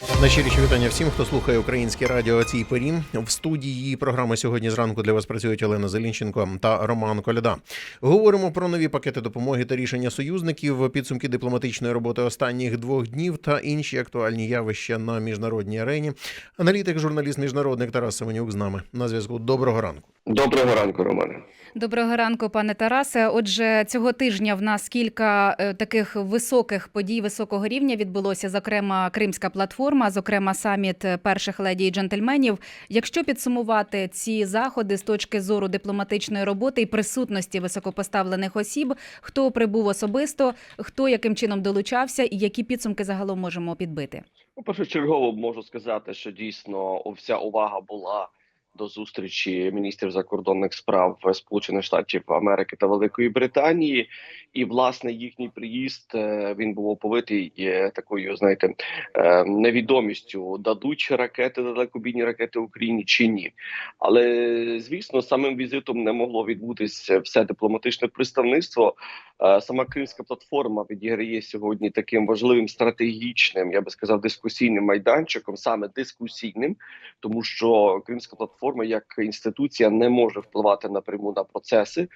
Найщиріші вітання всім, хто слухає українське радіо о цій порі. В студії програми сьогодні зранку для вас працюють Олена Зелінченко та Роман Коляда. Говоримо про нові пакети допомоги та рішення союзників, підсумки дипломатичної роботи останніх двох днів та інші актуальні явища на міжнародній арені. Аналітик, журналіст міжнародник Тарас Семенюк з нами на зв'язку. Доброго ранку. Доброго ранку, Романе. Доброго ранку, пане Тарасе. Отже, цього тижня в нас кілька е, таких високих подій високого рівня відбулося. Зокрема, Кримська платформа, зокрема, саміт перших леді і джентльменів. Якщо підсумувати ці заходи з точки зору дипломатичної роботи і присутності високопоставлених осіб, хто прибув особисто, хто яким чином долучався, і які підсумки загалом можемо підбити? Ну, першочергово можу сказати, що дійсно вся увага була до зустрічі міністрів закордонних справ Сполучених Штатів Америки та Великої Британії, і власне їхній приїзд е, він був оповитий е, такою, знаєте, е, невідомістю дадуть ракети далекобійні ракети Україні чи ні. Але звісно, самим візитом не могло відбутися все дипломатичне представництво. Сама Кримська платформа відіграє сьогодні таким важливим стратегічним, я би сказав, дискусійним майданчиком, саме дискусійним, тому що Кримська платформа як інституція не може впливати напряму на процеси,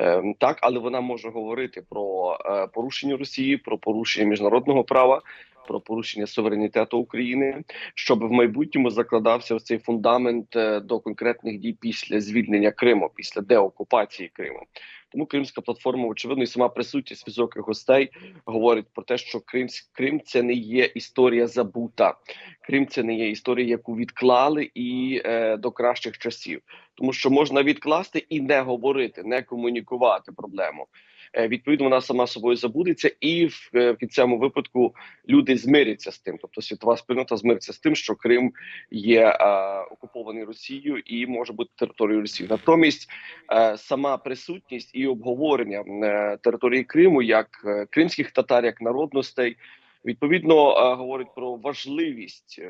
е, так але вона може говорити про е, порушення Росії, про порушення міжнародного права. Про порушення суверенітету України, щоб в майбутньому закладався в цей фундамент е, до конкретних дій після звільнення Криму, після деокупації Криму. Тому Кримська платформа, очевидно, і сама присутність високих гостей говорить про те, що Крим, Крим це не є історія забута. Крим це не є історія, яку відклали і е, до кращих часів, тому що можна відкласти і не говорити, не комунікувати проблему. Е, відповідно, вона сама собою забудеться, і в, е, в цьому випадку люди змиряться з тим. Тобто світова спільнота змириться з тим, що Крим є е, окупований Росією і може бути територією Росії. Натомість е, сама присутність і обговорення е, території Криму як е, кримських татар, як народностей. Відповідно е, говорить про важливість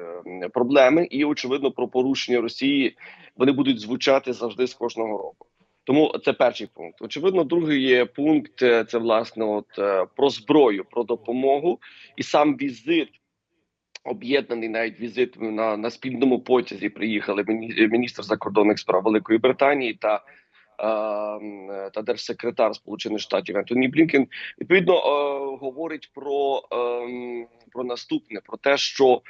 проблеми і очевидно про порушення Росії. Вони будуть звучати завжди з кожного року. Тому це перший пункт. Очевидно, другий пункт е, це власне от е, про зброю, про допомогу і сам візит. Об'єднаний навіть візит на, на спільному потязі приїхали міні- міністр закордонних справ Великої Британії та, е, та держсекретар Сполучених Штатів Ентоні Блінкен. Відповідно е, говорить про, е, про наступне: про те, що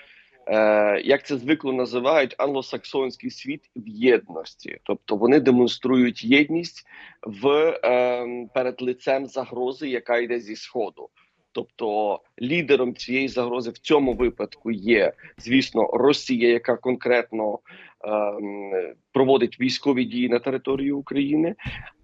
е, як це звикло називають англосаксонський світ в єдності, тобто вони демонструють єдність в е, перед лицем загрози, яка йде зі сходу. Тобто лідером цієї загрози в цьому випадку є, звісно, Росія, яка конкретно ем, проводить військові дії на території України.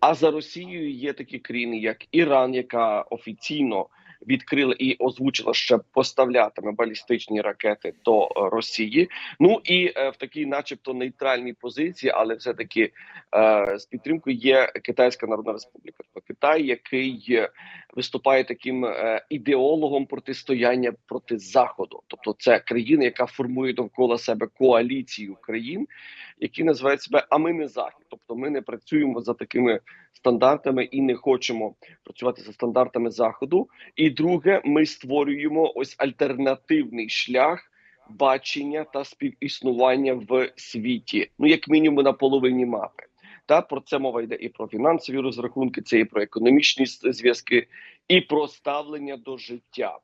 А за Росією є такі країни, як Іран, яка офіційно відкрила і озвучила, що поставлятиме балістичні ракети до е, Росії. Ну і е, в такій, начебто, нейтральній позиції, але все таки е, з підтримкою є Китайська Народна Республіка, тобто Китай, який виступає таким ідеологом протистояння проти заходу, тобто це країна, яка формує довкола себе коаліцію країн, які називають себе а ми не захід. Тобто ми не працюємо за такими стандартами і не хочемо працювати за стандартами заходу. І друге, ми створюємо ось альтернативний шлях. Бачення та співіснування в світі, ну як мінімум на половині мапи. Та про це мова йде і про фінансові розрахунки, це і про економічні зв'язки, і про ставлення до життя.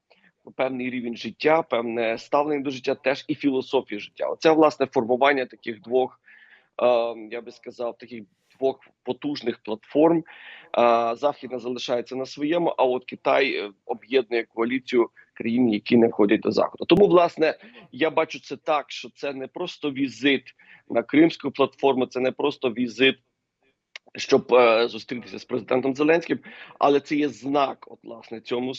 Певний рівень життя, певне ставлення до життя, теж і філософія життя. Оце власне формування таких двох, я би сказав, таких двох потужних платформ. Е, Західна залишається на своєму, а от Китай об'єднує коаліцію країн, які не входять до заходу. Тому, власне, я бачу це так, що це не просто візит на Кримську платформу, це не просто візит. Щоб е, зустрітися з президентом Зеленським, але це є знак, от власне цьому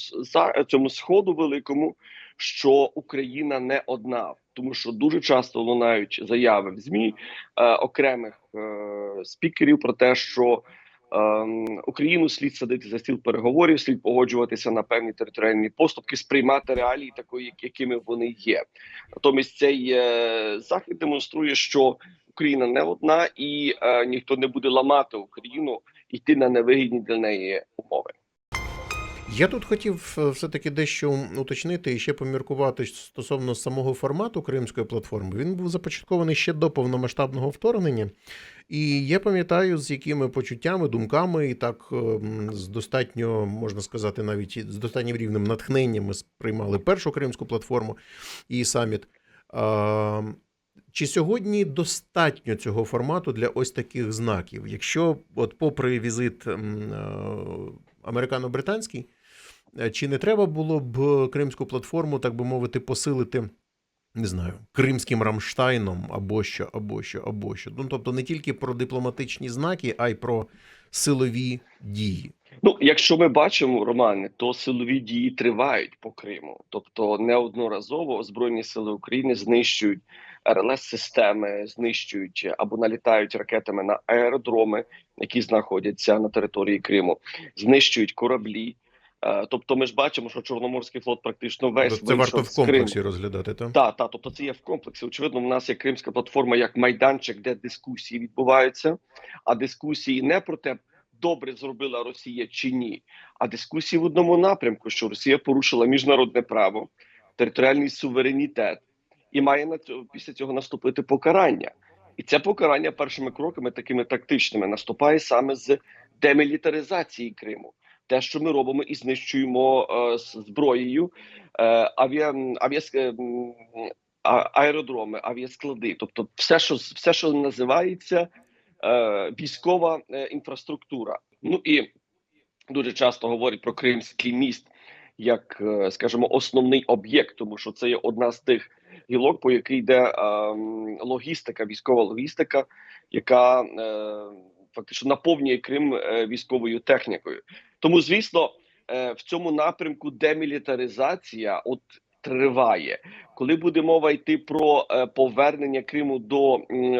цьому сходу великому, що Україна не одна, тому що дуже часто лунають заяви в змі е, окремих е, спікерів про те, що ем, Україну слід садити за стіл переговорів, слід погоджуватися на певні територіальні поступки, сприймати реалії такої, якими вони є. Натомість цей е, захід демонструє, що Україна не одна, і е, ніхто не буде ламати Україну, йти на невигідні для неї умови. Я тут хотів е, все-таки дещо уточнити і ще поміркувати стосовно самого формату кримської платформи. Він був започаткований ще до повномасштабного вторгнення. І я пам'ятаю, з якими почуттями, думками, і так ем, з достатньо, можна сказати, навіть з достатнім рівнем натхнення ми сприймали першу кримську платформу і саміт. Чи сьогодні достатньо цього формату для ось таких знаків? Якщо, от, попри візит е, американо-британський, е, чи не треба було б кримську платформу, так би мовити, посилити? Не знаю, кримським Рамштайном або що, або що, або що. Ну тобто не тільки про дипломатичні знаки, а й про силові дії. Ну, якщо ми бачимо, Романе, то силові дії тривають по Криму. Тобто неодноразово Збройні сили України знищують РЛС-системи, знищують або налітають ракетами на аеродроми, які знаходяться на території Криму, знищують кораблі. Е, Тобто, ми ж бачимо, що Чорноморський флот практично весь Це варто в комплексі розглядати, так? Так, та, тобто це є в комплексі. Очевидно, в нас є кримська платформа як майданчик, де дискусії відбуваються, а дискусії не про те, добре зробила Росія чи ні, а дискусії в одному напрямку, що Росія порушила міжнародне право, територіальний суверенітет, і має на цього після цього наступити покарання. І це покарання першими кроками, такими тактичними, наступає саме з демілітаризації Криму. Те, що ми робимо і знищуємо е, зброєю е, авіа, авіа, аеродроми, авіасклади, тобто все, що все, що називається е, військова е, інфраструктура. Ну і дуже часто говорять про Кримський міст як, е, скажімо, основний об'єкт, тому що це є одна з тих гілок, по якій йде е, логістика, військова логістика, яка е, фактично наповнює Крим е, військовою технікою. Тому, звісно, е, в цьому напрямку демілітаризація от триває. Коли буде мова йти про е, повернення Криму до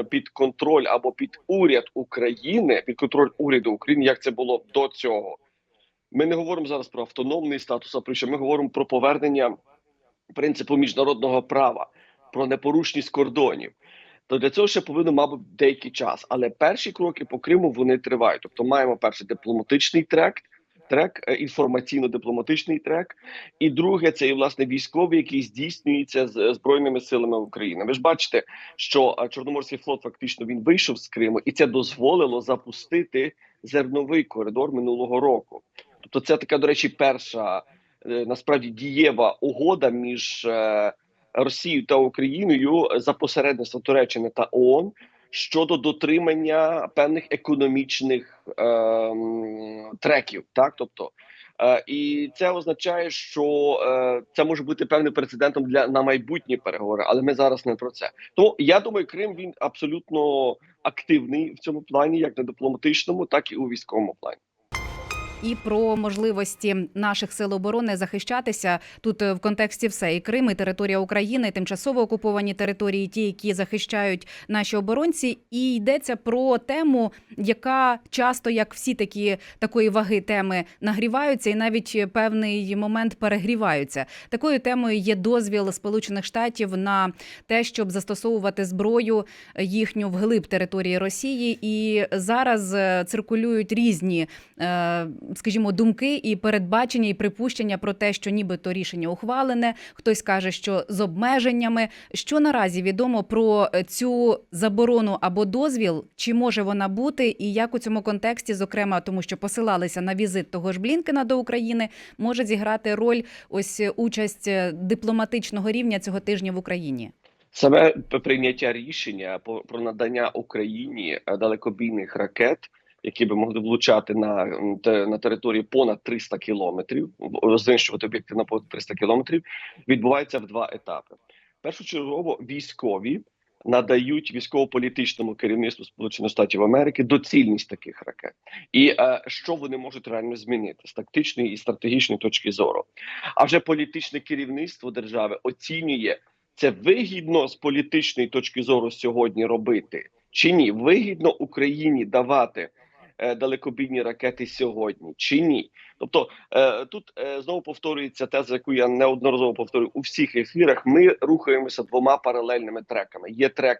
під контроль або під уряд України, під контроль уряду України, як це було до цього, ми не говоримо зараз про автономний статус, а про що ми говоримо про повернення принципу міжнародного права, про непорушність кордонів. То для цього ще повинно, мабуть, деякий час. Але перші кроки по Криму вони тривають. Тобто, маємо перший дипломатичний трек, трек, е, інформаційно-дипломатичний трек, і друге це і власне військовий, який здійснюється з е, збройними силами України. Ви ж бачите, що е, Чорноморський флот фактично він вийшов з Криму, і це дозволило запустити зерновий коридор минулого року. Тобто, це така, до речі, перша насправді дієва угода між Росією та Україною за посередництва Туреччини та ООН щодо дотримання певних економічних е, треків, так тобто. Е, і це означає, що е, це може бути певним прецедентом для на майбутні переговори, але ми зараз не про це. Тому я думаю, Крим він абсолютно активний в цьому плані, як на дипломатичному, так і у військовому плані. І про можливості наших сил оборони захищатися тут е, в контексті все і Крим, і територія України, і тимчасово окуповані території, ті, які захищають наші оборонці, і йдеться про тему, яка часто, як всі такі такої ваги теми, нагріваються, і навіть певний момент перегріваються. Такою темою є дозвіл Сполучених Штатів на те, щоб застосовувати зброю їхню вглиб території Росії, і зараз е, циркулюють різні. Скажімо, думки і передбачення, і припущення про те, що нібито рішення ухвалене. Хтось каже, що з обмеженнями. Що наразі відомо про е, цю заборону або дозвіл, чи може вона бути, і як у цьому контексті, зокрема, тому що посилалися на візит того ж Блінкена до України, може зіграти роль ось е, участь е, дипломатичного рівня цього тижня в Україні. Саме прийняття рішення про надання Україні далекобійних ракет, які би могли влучати на, на території понад 300 кілометрів, знищувати об'єкти на понад 300 кілометрів, відбувається в два етапи. Першочергово військові надають військово-політичному керівництву Сполучених Штатів Америки доцільність таких ракет, і е, що вони можуть реально змінити з тактичної і стратегічної точки зору. А вже політичне керівництво держави оцінює це вигідно з політичної точки зору сьогодні робити чи ні? Вигідно Україні давати далекобійні ракети сьогодні чи ні? Тобто е, тут е, знову повторюється теза, яку я неодноразово повторюю у всіх ефірах. Ми рухаємося двома паралельними треками. Є трек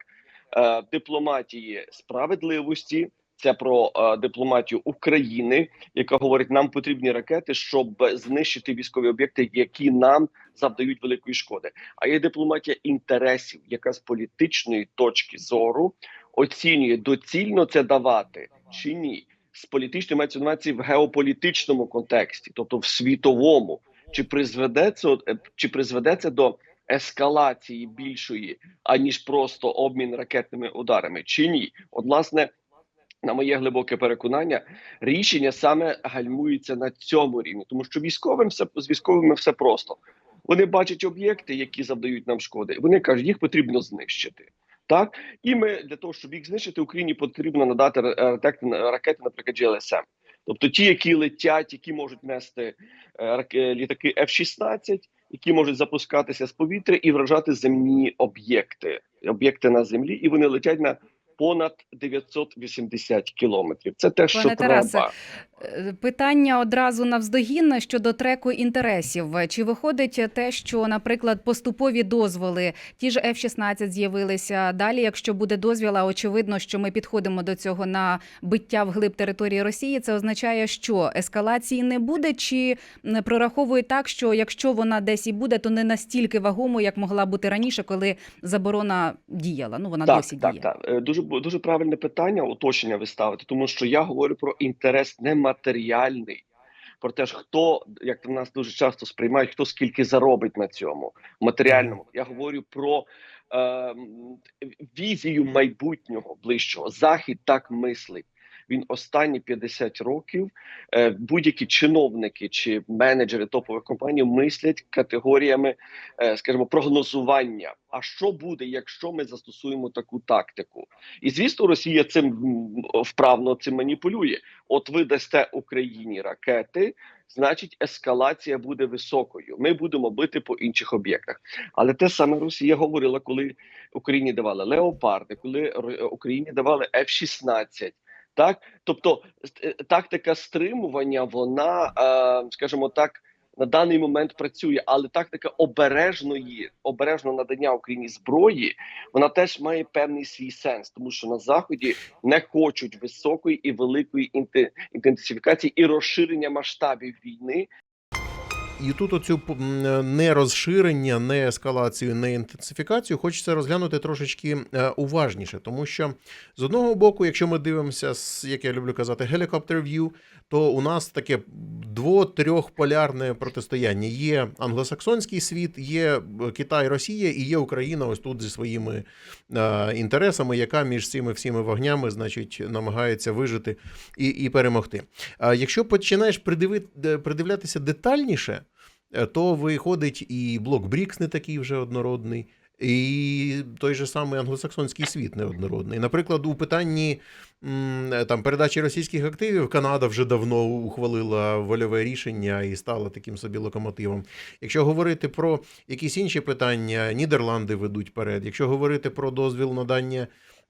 е, дипломатії справедливості. Це про е, дипломатію України, яка говорить, нам потрібні ракети, щоб знищити військові об'єкти, які нам завдають великої шкоди. А є дипломатія інтересів, яка з політичної точки зору оцінює доцільно це давати чи ні. З політичної мається на в геополітичному контексті, тобто в світовому, чи призведе це е, чи призведе це до ескалації більшої, аніж просто обмін ракетними ударами, чи ні? От, власне, на моє глибоке переконання, рішення саме гальмується на цьому рівні, тому що військовим все з військовими все просто. Вони бачать об'єкти, які завдають нам шкоди. Вони кажуть, їх потрібно знищити. Так і ми для того, щоб їх знищити, Україні потрібно надати ра- ракети, наприклад, GLSM. Тобто ті, які летять, які можуть нести е, раке- літаки F-16, які можуть запускатися з повітря і вражати земні об'єкти, об'єкти на землі, і вони летять на понад 980 кілометрів. Це те, що Пане треба. Е, Питання одразу навздогін щодо треку інтересів. Чи виходить те, що, наприклад, поступові дозволи, ті ж F-16 з'явилися далі? Якщо буде дозвіл, а очевидно, що ми підходимо до цього на биття вглиб території Росії, це означає, що ескалації не буде, чи м, прораховують так, що якщо вона десь і буде, то не настільки вагомо, як могла бути раніше, коли заборона діяла. Ну вона Так, досі так, діє. так. Е, Дуже дуже правильне питання, уточнення ви ставите, тому що я говорю про інтерес нематеріальний. Про те, ж хто, як в нас дуже часто сприймають, хто скільки заробить на цьому матеріальному. Я говорю про е, візію майбутнього ближчого. Захід так мислить. Він останні 50 років е, будь-які чиновники чи менеджери топових компаній мислять категоріями, е, скажімо, прогнозування. А що буде, якщо ми застосуємо таку тактику? І звісно, Росія цим вправно цим маніпулює. От ви дасте Україні ракети, значить ескалація буде високою. Ми будемо бити по інших об'єктах. Але те саме Росія говорила, коли Україні давали леопарди, коли Україні давали F-16. Так, тобто е, тактика стримування, вона, е, скажімо так, на даний момент працює, але тактика обережної, обережного надання Україні зброї, вона теж має певний свій сенс, тому що на заході не хочуть високої і великої інтенсифікації і розширення масштабів війни. І тут оцю не розширення, не ескалацію, не інтенсифікацію хочеться розглянути трошечки е, уважніше, тому що з одного боку, якщо ми дивимося, як я люблю казати, helicopter view, то у нас таке дво-трьохполярне протистояння. Є англосаксонський світ, є е, Китай, Росія і є Україна ось тут зі своїми е, інтересами, яка між цими всіми вогнями, значить, намагається вижити і, і перемогти. Якщо починаєш придиви, е, придивлятися детальніше, е, то виходить і блок Брікс не такий вже однородний, і той же самий англосаксонський світ неоднородний. Наприклад, у питанні е, там передачі російських активів Канада вже давно ухвалила вольове рішення і стала таким собі локомотивом. Якщо говорити про якісь інші питання, Нідерланди ведуть перед. Якщо говорити про дозвіл надання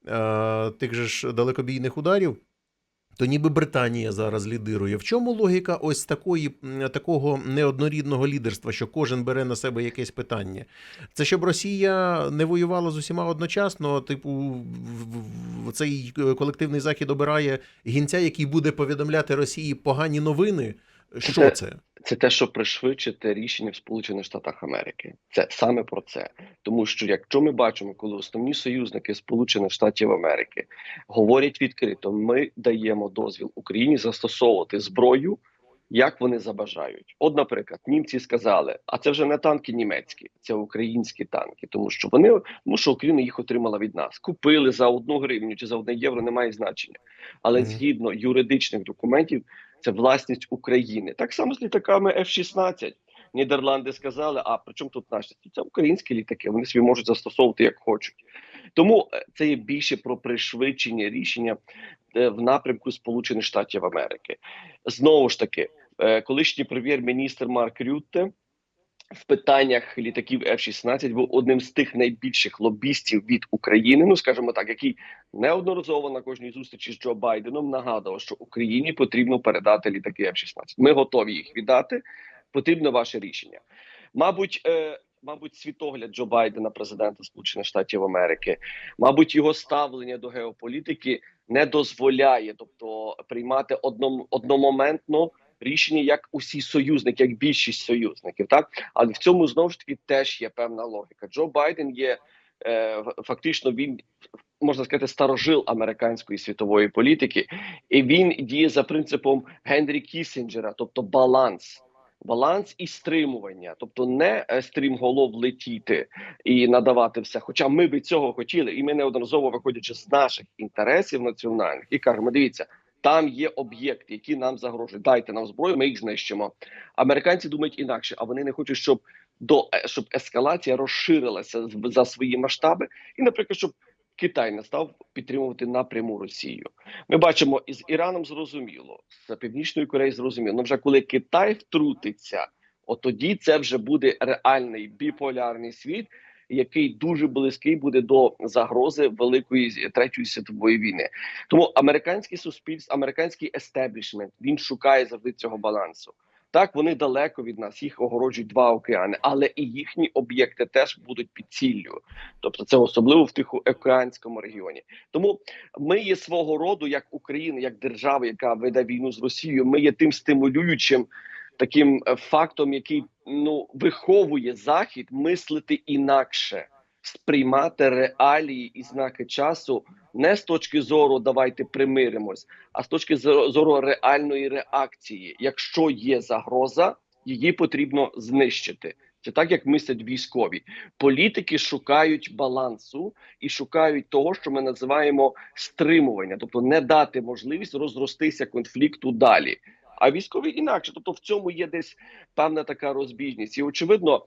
е, тих же ж далекобійних ударів. То ніби Британія зараз лідирує. В чому логіка ось такої такого неоднорідного лідерства, що кожен бере на себе якесь питання? Це щоб Росія не воювала з усіма одночасно, типу, в- цей е, колективний захід обирає гінця, який буде повідомляти Росії погані новини. Що Це- це? Те, що пришвидшити рішення в Сполучених Штатах Америки. Це саме про це. Тому що якщо ми бачимо, коли основні союзники Сполучених Штатів Америки говорять відкрито, ми даємо дозвіл Україні застосовувати зброю, як вони забажають. От, наприклад, німці сказали, а це вже не танки німецькі, це українські танки, тому що вони тому що Україна їх отримала від нас. Купили за одну гривню чи за одне євро, немає значення. Але згідно юридичних документів, це власність України. Так само з літаками F-16. Нідерланди сказали, а при чому тут наші? Це українські літаки, вони собі можуть застосовувати як хочуть. Тому е, це є більше про пришвидшення рішення е, в напрямку Сполучених Штатів Америки. Знову ж таки, е, колишній прем'єр-міністр Марк Рютте в питаннях літаків F-16 був одним з тих найбільших лобістів від України, ну скажімо так, який неодноразово на кожній зустрічі з Джо Байденом нагадував, що Україні потрібно передати літаки F-16. Ми готові їх віддати. Потрібно ваше рішення. Мабуть, е, мабуть, світогляд Джо Байдена, президента Сполучених Штатів Америки, мабуть, його ставлення до геополітики не дозволяє, тобто приймати одном, одномоментно рішення, як усі союзники, як більшість союзників. Так, але в цьому знову ж таки теж є певна логіка. Джо Байден є е, фактично він можна сказати старожил американської світової політики, і він діє за принципом Генрі Кісінджера, тобто баланс. Баланс і стримування, тобто не е, стрімголов летіти і надавати все. Хоча ми би цього хотіли, і ми неодноразово виходячи з наших інтересів національних, і кажемо: дивіться, там є об'єкти, які нам загрожують. Дайте нам зброю, ми їх знищимо. Американці думають інакше, а вони не хочуть, щоб до е, щоб ескалація розширилася за свої масштаби, і, наприклад, щоб Китай не став підтримувати напряму Росію. Ми бачимо із Іраном зрозуміло, з Північною Кореєю зрозуміло. Ну вже коли Китай втрутиться, от тоді це вже буде реальний біполярний світ, який дуже близький буде до загрози великої третьої світової війни. Тому американське суспільство, американський естеблішмент він шукає завжди цього балансу. Так, вони далеко від нас, їх огороджують два океани, але і їхні об'єкти теж будуть під ціллю. Тобто, це особливо в Тихоокеанському регіоні. Тому ми є свого роду, як Україна, як держава, яка веде війну з Росією. Ми є тим стимулюючим таким е, фактом, який ну виховує захід мислити інакше, сприймати реалії і знаки часу не з точки зору давайте примиримось, а з точки зору зору реальної реакції. Якщо є загроза, її потрібно знищити. Це так, як мислять військові. Політики шукають балансу і шукають того, що ми називаємо стримування, тобто не дати можливість розростися конфлікту далі. А військові інакше, тобто в цьому є десь певна така розбіжність. І очевидно,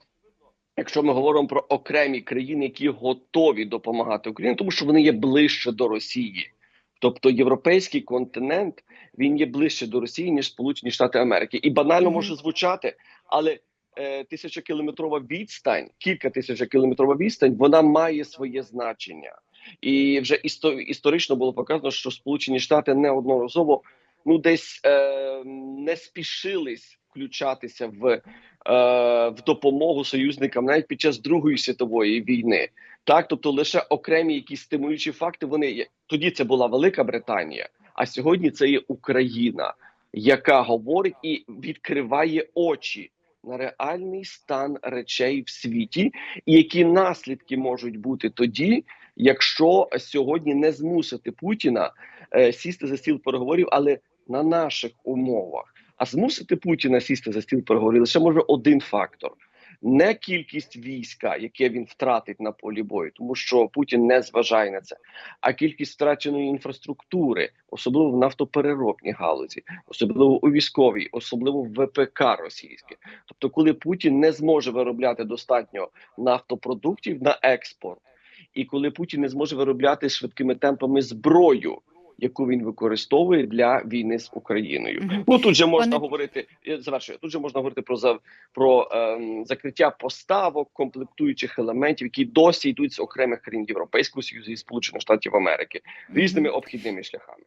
якщо ми говоримо про окремі країни, які готові допомагати Україні, тому що вони є ближче до Росії. Тобто європейський континент він є ближче до Росії ніж Сполучені Штати Америки, і банально може звучати, але е, тисячокілометрова відстань, кілька тисячокілометрова відстань, вона має своє значення. І вже істо- історично було показано, що Сполучені Штати неодноразово ну десь е, не спішились включатися в, е, в допомогу союзникам навіть під час Другої світової війни. Так, тобто лише окремі якісь стимулюючі факти. Вони тоді це була Велика Британія, а сьогодні це є Україна, яка говорить і відкриває очі на реальний стан речей в світі, і які наслідки можуть бути тоді, якщо сьогодні не змусити Путіна е, сісти за стіл переговорів, але на наших умовах. А змусити Путіна сісти за стіл переговорів лише може один фактор. Не кількість війська, яке він втратить на полі бою, тому що Путін не зважає на це, а кількість втраченої інфраструктури, особливо в нафтопереробній галузі, особливо у військовій, особливо в ВПК російське. Тобто, коли Путін не зможе виробляти достатньо нафтопродуктів на експорт, і коли Путін не зможе виробляти швидкими темпами зброю, яку він використовує для війни з Україною. Мгм. Ну тут же можна Вони... говорити. Я завершую. Тут же можна говорити про за про ем, закриття поставок комплектуючих елементів, які досі йдуть з окремих країн Європейського союзу і Сполучених Штатів Америки різними обхідними шляхами.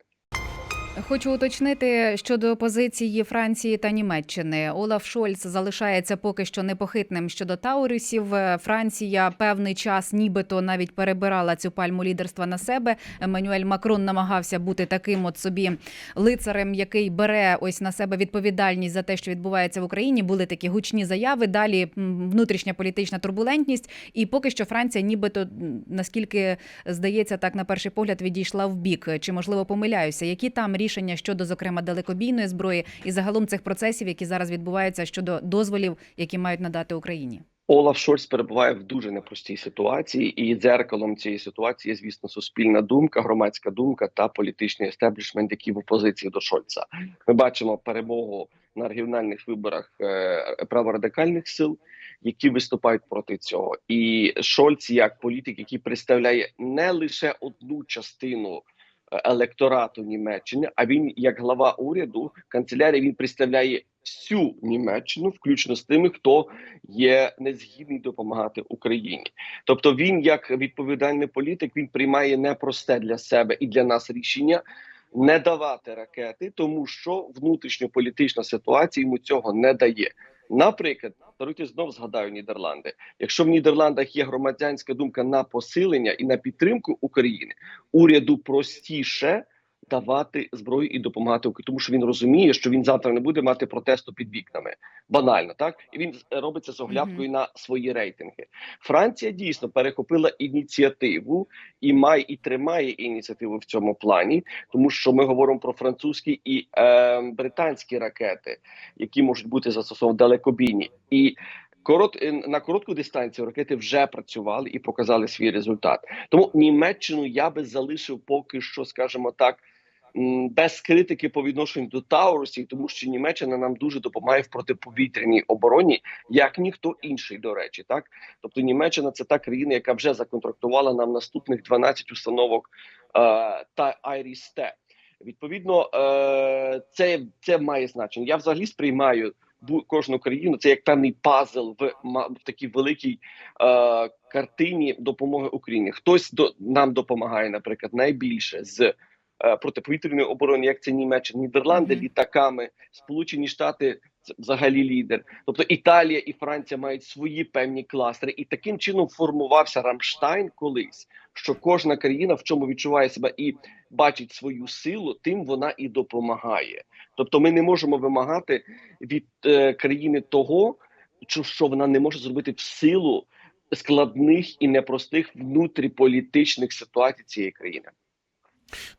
Хочу уточнити щодо позиції Франції та Німеччини. Олаф Шольц залишається поки що непохитним щодо Таурисів. Е, Франція певний час, нібито навіть перебирала цю пальму лідерства на себе. Еммануель Макрон намагався бути таким от собі лицарем, який бере ось на себе відповідальність за те, що відбувається в Україні. Були такі гучні заяви. Далі внутрішня політична турбулентність. І поки що Франція, нібито наскільки здається, так на перший погляд відійшла в бік. Чи можливо помиляюся? Які там рішення щодо, зокрема, далекобійної зброї і загалом цих процесів, які зараз відбуваються щодо дозволів, які мають надати Україні? Олаф Шольц перебуває в дуже непростій ситуації, і дзеркалом цієї ситуації, є, звісно, суспільна думка, громадська думка та політичний естеблішмент, які в опозиції до Шольца. Ми бачимо перемогу на регіональних виборах е, праворадикальних сил, які виступають проти цього. І Шольц, як політик, який представляє не лише одну частину. Електорату Німеччини, а він як глава уряду канцелярії він представляє всю Німеччину, включно з тими, хто є незгідний допомагати Україні. Тобто, він, як відповідальний політик, він приймає непросте для себе і для нас рішення не давати ракети, тому що внутрішньополітична ситуація йому цього не дає. Наприклад, давайте знов згадаю Нідерланди. Якщо в Нідерландах є громадянська думка на посилення і на підтримку України, уряду простіше давати зброю і допомагати Україні, тому що він розуміє, що він завтра не буде мати протесту під вікнами. Банально, так і він з- робить це з оглядкою на свої рейтинги. Франція дійсно перехопила ініціативу і має і тримає ініціативу в цьому плані, тому що ми говоримо про французькі і е, британські ракети, які можуть бути застосовані далекобійні і. Корот е, на коротку дистанцію ракети вже працювали і показали свій результат. Тому Німеччину я би залишив поки що, скажімо так, без критики по відношенню до Таурусів, тому що Німеччина нам дуже допомагає в протиповітряній обороні, як ніхто інший, до речі, так тобто Німеччина це та країна, яка вже законтрактувала нам наступних 12 установок е, та Айріс-Т. Відповідно, е, це, це має значення. Я взагалі сприймаю кожну країну. Це як певний пазл в, в такій великій е, картині допомоги Україні. Хтось до нам допомагає, наприклад, найбільше з протиповітряної оборони, як це Німеччина, Нідерланди літаками, Сполучені Штати. Взагалі лідер, тобто Італія і Франція мають свої певні кластери, і таким чином формувався Рамштайн колись. Що кожна країна в чому відчуває себе і бачить свою силу, тим вона і допомагає. Тобто, ми не можемо вимагати від е, країни того, що вона не може зробити в силу складних і непростих внутріполітичних ситуацій цієї країни.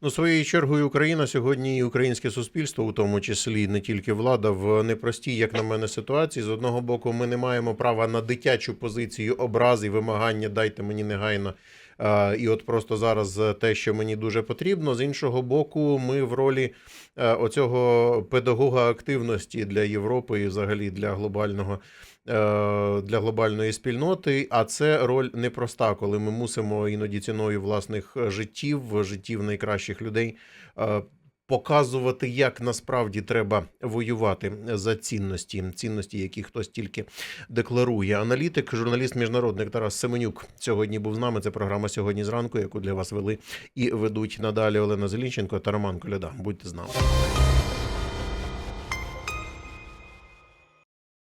Ну, своєю чергою, Україна сьогодні і українське суспільство, у тому числі не тільки влада, в непростій, як на мене, ситуації. З одного боку, ми не маємо права на дитячу позицію образи, вимагання дайте мені негайно. е, І от просто зараз те, що мені дуже потрібно. З іншого боку, ми в ролі е, оцього педагога активності для Європи і взагалі для глобального для глобальної спільноти. А це роль непроста, коли ми мусимо іноді ціною власних життів, життів найкращих людей. е, Показувати, як насправді треба воювати за цінності, цінності, які хтось тільки декларує. Аналітик, журналіст міжнародник Тарас Семенюк сьогодні був з нами. Це програма сьогодні зранку, яку для вас вели і ведуть надалі Олена Зелінченко та Роман Коляда. Будьте з нами.